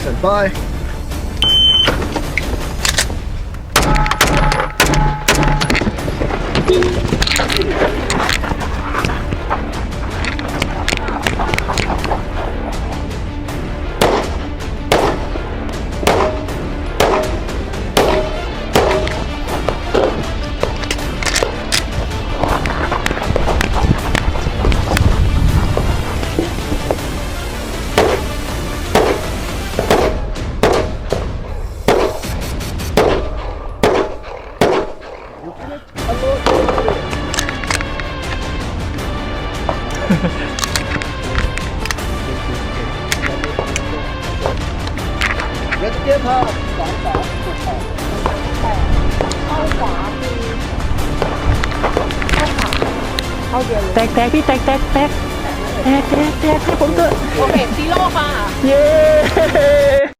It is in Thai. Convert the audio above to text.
Said bye. Stand by. Let's get up. สามสามหกแปดเข้าขวาคือเข้าขวาเข้าเดียวเลยแตกแตกพี่แตกแตกแตกแตกแตกแตกให้ผมเถอะโอเคซีโร่ค่ะ เย้